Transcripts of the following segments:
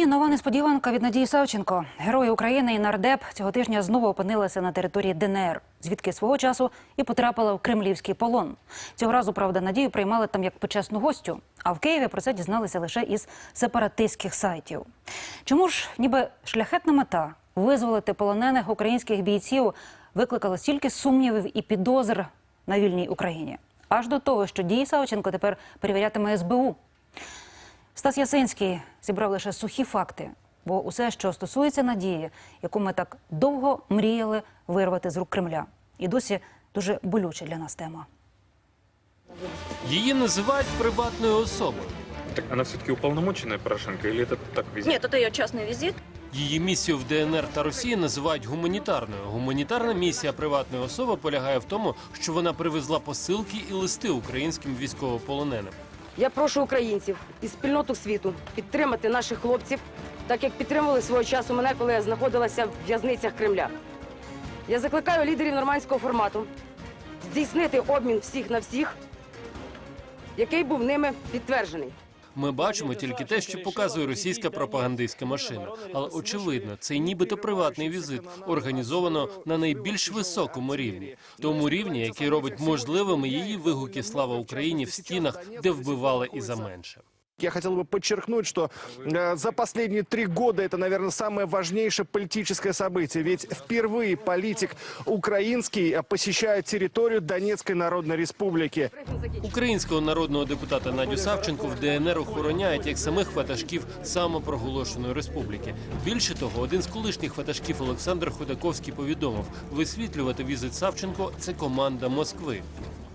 І нова несподіванка від Надії Савченко. Герої України і нардеп цього тижня знову опинилися на території ДНР, звідки свого часу і потрапила в кремлівський полон. Цього разу, правда, Надію приймали там як почесну гостю. А в Києві про це дізналися лише із сепаратистських сайтів. Чому ж, ніби шляхетна мета визволити полонених українських бійців викликала стільки сумнівів і підозр на вільній Україні? Аж до того, що дії Савченко тепер перевірятиме СБУ. Стас Ясинський зібрав лише сухі факти, бо усе, що стосується надії, яку ми так довго мріяли вирвати з рук Кремля, і досі дуже болюча для нас тема. Її називають приватною особою. Так она все-таки уполномоченная Порошенко или это так везде? Нет, это ее частный визит. Її місію в ДНР та Росії називають гуманітарною. Гуманітарна місія приватної особи полягає в тому, що вона привезла посилки і листи українським військовополоненим. Я прошу українців і спільноту світу підтримати наших хлопців, так як підтримували свого часу мене, коли я знаходилася в в'язницях Кремля. Я закликаю лідерів нормандського формату здійснити обмін всіх на всіх, який був ними підтверджений. Ми бачимо тільки те, що показує російська пропагандистська машина. Але очевидно, цей нібито приватний візит організовано на найбільш високому рівні, тому рівні, який робить можливими її вигуки Слава Україні в стінах, де вбивали і за менше. Я хотел бы подчеркнуть, что э, за последние три года это, наверное, самое важнейшее политическое событие. Ведь впервые политик украинский э, посещает территорию Донецкой Народной Республики. Українського народного депутата Надю Савченко в ДНР охороняють як самих ватажків самопроголошеної республіки. Більше того, один з колишніх ватажків Олександр Ходаковський повідомив, висвітлювати візит Савченко це команда Москви.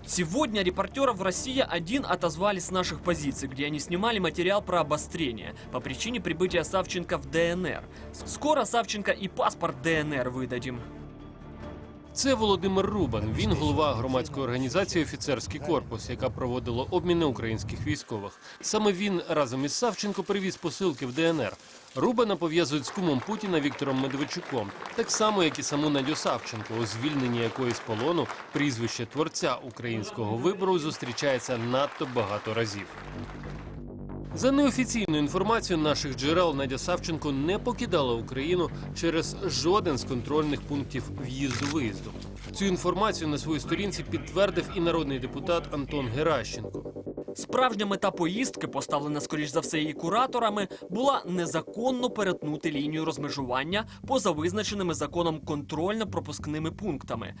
Сегодня репортеров в России один отозвали с наших позиций, где они снимали материал про обострение по причине прибытия Савченко в ДНР. Скоро Савченко и паспорт ДНР выдадим. Це Володимир Рубан. Він голова громадської організації Офіцерський корпус, яка проводила обміни українських військових. Саме він разом із Савченко привіз посилки в ДНР. Рубана пов'язують з кумом Путіна Віктором Медведчуком, так само, як і саму Надю Савченко, у звільненні якої з полону прізвище творця українського вибору зустрічається надто багато разів. За неофіційною інформацією наших джерел, Надя Савченко не покидала Україну через жоден з контрольних пунктів в'їзду-виїзду. Цю інформацію на своїй сторінці підтвердив і народний депутат Антон Геращенко. Справжня мета поїздки, поставлена скоріш за все її кураторами, була незаконно перетнути лінію розмежування поза визначеними законом контрольно-пропускними пунктами.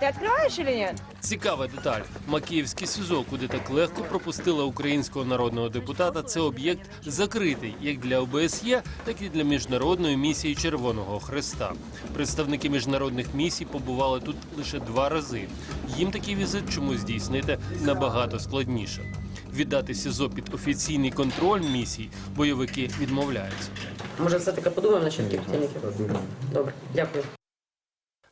Ты открываешь или нет? Цікава деталь. Макіївське СІЗО, куди так легко пропустила українського народного депутата, це об'єкт закритий як для ОБСЄ, так і для міжнародної місії Червоного Хреста. Представники міжнародних місій побували тут лише два рази. Їм такий візит чомусь здійснити набагато складніше. Віддати СІЗО під офіційний контроль місій бойовики відмовляються. Може, все-таки подумаємо на чинки? Добре, дякую.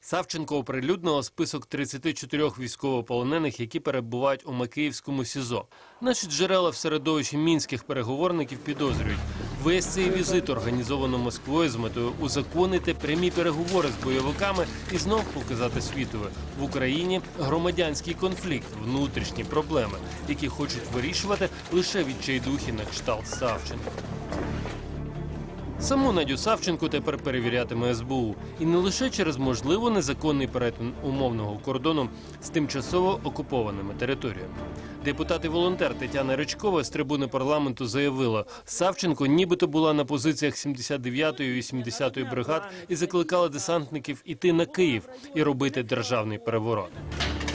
Савченко оприлюднила список 34 військовополонених, які перебувають у Макіївському СІЗО. Наші джерела в середовищі мінських переговорників підозрюють. Весь цей візит організовано Москвою з метою узаконити прямі переговори з бойовиками і знов показати світові в Україні громадянський конфлікт, внутрішні проблеми, які хочуть вирішувати лише відчайдухи на кшталт Савченко. Саму Надю Савченко тепер перевірятиме СБУ і не лише через можливо незаконний перетин умовного кордону з тимчасово окупованими територіями. Депутат і волонтер Тетяна Ричкова з трибуни парламенту заявила, Савченко нібито була на позиціях 79-ї і 80-ї бригад і закликала десантників іти на Київ і робити державний переворот.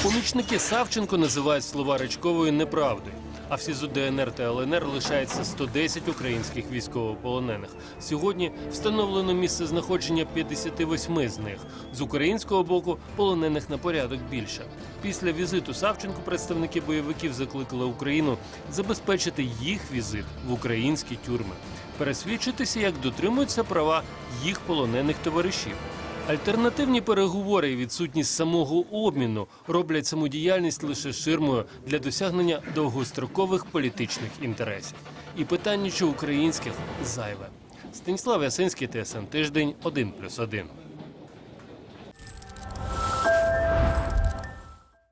Помічники Савченко називають слова Ричкової неправдою. А в СІЗО ДНР та ЛНР лишається 110 українських військовополонених. Сьогодні встановлено місце знаходження 58 з них. З українського боку полонених на порядок більше. Після візиту Савченко представники бойовиків закликали Україну забезпечити їх візит в українські тюрми, пересвідчитися, як дотримуються права їх полонених товаришів. Альтернативні переговори і відсутність самого обміну роблять самодіяльність лише ширмою для досягнення довгострокових політичних інтересів. І питання, що українських зайве. Станіслав Ясинський, ТСН Тиждень, 1+,1.